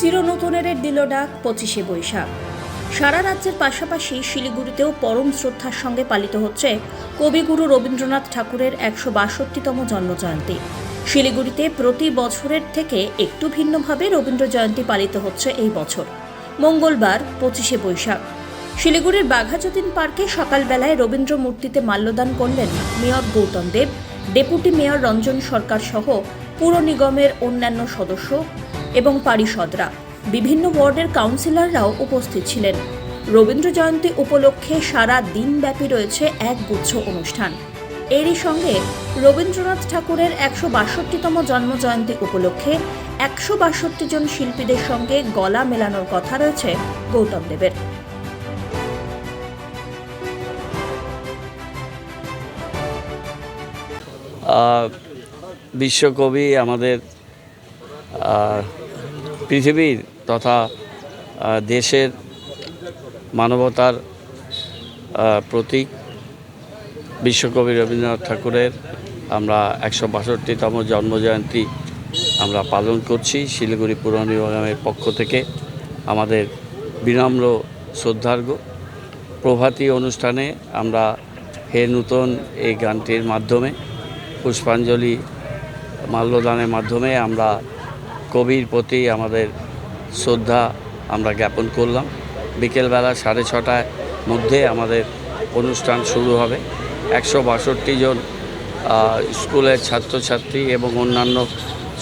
পনেরের দিল ডাক পঁচিশে বৈশাখ। সারা রাজ্যের পাশাপাশি শিলিগুড়িতেও পরম শ্রদ্ধার সঙ্গে পালিত হচ্ছে কবিগুরু রবীন্দ্রনাথ ঠাকুরের একশো বাষট্টিতম জন্মজয়ন্তী। শিলিগুড়িতে প্রতি বছরের থেকে একটু ভিন্নভাবে রবীন্দ্র জয়ন্তী পালিত হচ্ছে এই বছর। মঙ্গলবার, পঁচিশে বৈশাখ। শিলিগুড়ির বাঘাযতীন পার্কে সকালবেলায় রবীন্দ্র মূর্তিতে মাল্যদান করলেন mayor Goutam Deb, deputy mayor Ranjan Sarkar সহ পুর নিগমের অন্যান্য সদস্য এবং পারিষদরা। বিভিন্ন ওয়ার্ডের কাউন্সিলররাও উপস্থিত ছিলেন। রবীন্দ্র জয়ন্তী উপলক্ষে সারা দিনব্যাপী রয়েছে এক গুচ্ছ অনুষ্ঠান। এরই সঙ্গে রবীন্দ্রনাথ ঠাকুরের একশো বাষট্টিতম জন্মজয়ন্তী উপলক্ষে একশো বাষট্টি জন শিল্পীদের সঙ্গে গলা মেলানোর কথা রয়েছে গৌতম দেবের। বিশ্বকবি আমাদের পৃথিবীর তথা দেশের মানবতার প্রতীক বিশ্বকবি রবীন্দ্রনাথ ঠাকুরের আমরা একশো বাষট্টিতম জন্মজয়ন্তী আমরা পালন করছি শিলিগুড়ি পুর নিগমের পক্ষ থেকে আমাদের বিনম্র শ্রদ্ধার্ঘ প্রভাতী অনুষ্ঠানে আমরা হে নূতন এই গানটির মাধ্যমে, পুষ্পাঞ্জলি মাল্যদানের মাধ্যমে আমরা কবির প্রতি আমাদের শ্রদ্ধা আমরা জ্ঞাপন করলাম। বিকেলবেলা সাড়ে ছটার মধ্যে আমাদের অনুষ্ঠান শুরু হবে। একশো বাষট্টি জন স্কুলের ছাত্রছাত্রী এবং অন্যান্য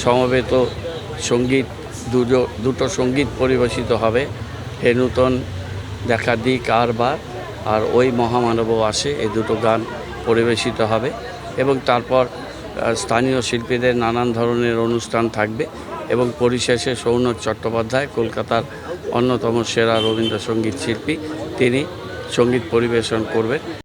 সমবেত সংগীত দুটো দুটো সংগীত পরিবেশিত হবে। হে নূতন দেখা দিক আর বার, আর ওই মহামানবও আসে এই দুটো গান পরিবেশিত হবে। এবং তারপর স্থানীয় শিল্পীদের নানান ধরনের অনুষ্ঠান থাকবে এবং পরিশেষে সৌনক চট্টোপাধ্যায়, কলকাতার অন্যতম সেরা রবীন্দ্রসঙ্গীত শিল্পী, তিনি সংগীত পরিবেশন করবেন।